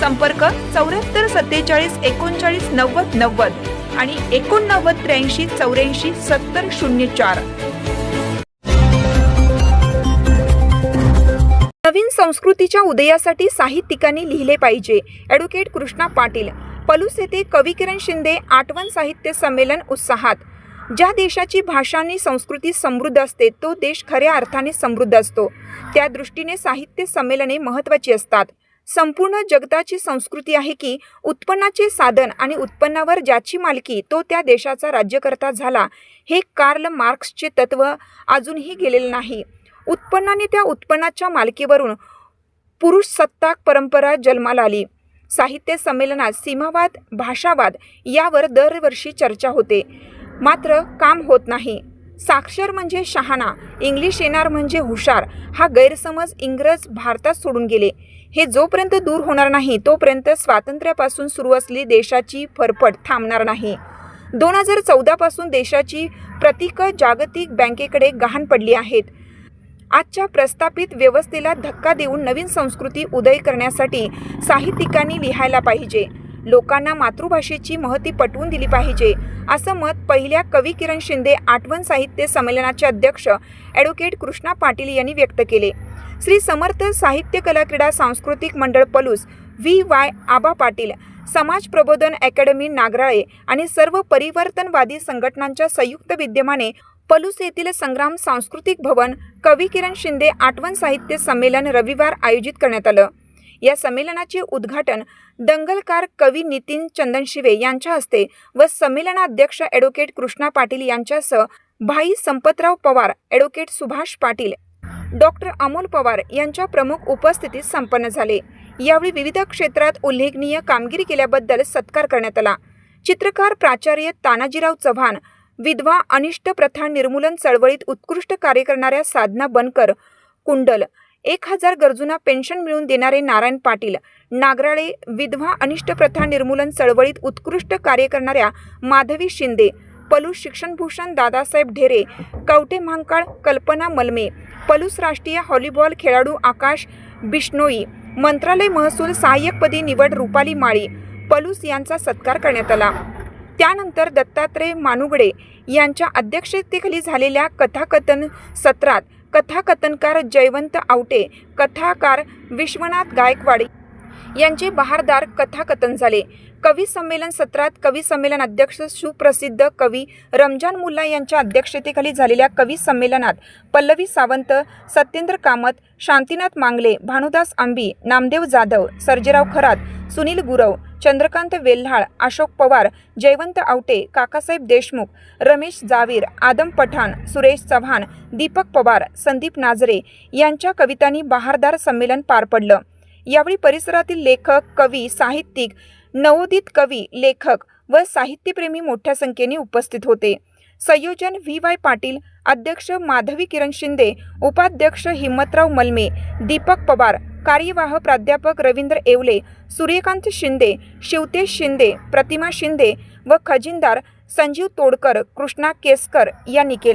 संपर्क चौऱ्याहत्तर सत्तेचाळीस एकोणचाळीस नव्वद नव्वद आणि एकोणनव्वद त्र्याऐंशी चौऱ्याऐंशी सत्तर शून्य चार. नवीन संस्कृतीच्या उदयासाठी साहित्यिकांनी लिहिले पाहिजे. ॲडव्होकेट कृष्णा पाटील. पलूस येथे कविकिरण शिंदे आठवण साहित्य संमेलन उत्साहात. ज्या देशाची भाषा आणि संस्कृती समृद्ध असते तो देश खऱ्या अर्थाने समृद्ध असतो. त्या दृष्टीने साहित्य संमेलने महत्त्वाची असतात. संपूर्ण जगताची संस्कृती आहे की उत्पन्नाचे साधन आणि उत्पन्नावर ज्याची मालकी तो त्या देशाचा राज्यकर्ता झाला हे कार्ल मार्क्सचे तत्व अजूनही गेलेले नाही. उत्पन्नाने त्या उत्पन्नाच्या मालकीवरून पुरुष सत्ताक परंपरा जन्माला आली. साहित्य संमेलनात सीमावाद भाषावाद यावर दरवर्षी चर्चा होते. मात्र काम होत नाही. साक्षर म्हणजे शहाणा इंग्लिश येणार म्हणजे हुशार. हा गैरसमज इंग्रज भारतात सोडून गेले. हे जोपर्यंत दूर होणार नाही तोपर्यंत स्वातंत्र्यापासून सुरू असली देशाची फरफट थांबणार नाही. दोन हजार चौदापासून देशाची प्रतीकं जागतिक बँकेकडे गहाण पडली आहेत. आजच्या प्रस्थापित व्यवस्थेला धक्का देऊन नवीन संस्कृती उदय करण्यासाठी साहित्यिकांनी लिहायला पाहिजे. लोकांना मातृभाषेची महती पटवून दिली पाहिजे. असं मत पहिल्या कवी किरण शिंदे आठवण साहित्य संमेलनाचे अध्यक्ष ॲडव्होकेट कृष्णा पाटील यांनी व्यक्त केले. श्री समर्थ साहित्य कला क्रीडा सांस्कृतिक मंडळ पलूस व्ही वाय आबा पाटील समाज प्रबोधन अकॅडमी नागराळे आणि सर्व परिवर्तनवादी संघटनांच्या संयुक्त विद्यमाने पलूस येथील संग्राम सांस्कृतिक भवन कवी किरण शिंदे आठवण साहित्य संमेलन रविवार आयोजित करण्यात आलं. या संमेलनाचे उद्घाटन दंगलकार कवी नितीन चंदनशिवे यांच्या हस्ते व संमेलनाध्यक्ष ॲडव्होकेट कृष्णा पाटील यांच्यासह भाई संपतराव पवार ॲडव्होकेट सुभाष पाटील डॉक्टर अमोल पवार यांच्या प्रमुख उपस्थितीत संपन्न झाले. यावेळी विविध क्षेत्रात उल्लेखनीय कामगिरी केल्याबद्दल सत्कार करण्यात आला. चित्रकार प्राचार्य तानाजीराव चव्हाण विधवा अनिष्ट प्रथा निर्मूलन चळवळीत उत्कृष्ट कार्य करणाऱ्या साधना बनकर कुंडल एक हजार गरजूंना पेन्शन मिळवून देणारे नारायण पाटील नागराळे विधवा अनिष्ट प्रथा निर्मूलन चळवळीत उत्कृष्ट कार्य करणाऱ्या माधवी शिंदे पलूस शिक्षणभूषण दादासाहेब ढेरे कवटे महांकाळ कल्पना मलमे पलूस राष्ट्रीय हॉलीबॉल खेळाडू आकाश बिश्नोई मंत्रालय महसूल सहाय्यकपदी निवड रुपाली माळी पलूस यांचा सत्कार करण्यात आला. त्यानंतर दत्तात्रय मानुगडे यांच्या अध्यक्षतेखाली झालेल्या कथाकथन सत्रात कथाकथनकार जयवंत आवटे कथाकार विश्वनाथ गायकवाड यांचे बहारदार कथाकथन झाले. कवी संमेलन सत्रात कवी संमेलन अध्यक्ष सुप्रसिद्ध कवी रमजान मुल्ला यांच्या अध्यक्षतेखाली झालेल्या कवी संमेलनात पल्लवी सावंत सत्येंद्र कामत शांतीनाथ मांगले भानुदास आंबी नामदेव जाधव सर्जेराव खरात सुनील गुरव चंद्रकांत वेल्हाळ अशोक पवार जयवंत आवटे काकासाहेब देशमुख रमेश जावीर आदम पठाण सुरेश चव्हाण दीपक पवार संदीप नाजरे यांच्या कवितांनी बहारदार संमेलन पार पडलं. यावेळी परिसरातील लेखक कवी साहित्यिक नवोदित कवी लेखक व साहित्यप्रेमी मोठ्या संख्येने उपस्थित होते. संयोजन व्ही. वाय. पाटील अध्यक्ष माधवी किरण शिंदे उपाध्यक्ष हिम्मतराव मलमे दीपक पवार कार्यवाह प्राध्यापक रवींद्र येवले सूर्यकांत शिंदे शिवतेश शिंदे प्रतिमा शिंदे व खजिनदार संजीव तोडकर कृष्णा केसकर यांनी केले.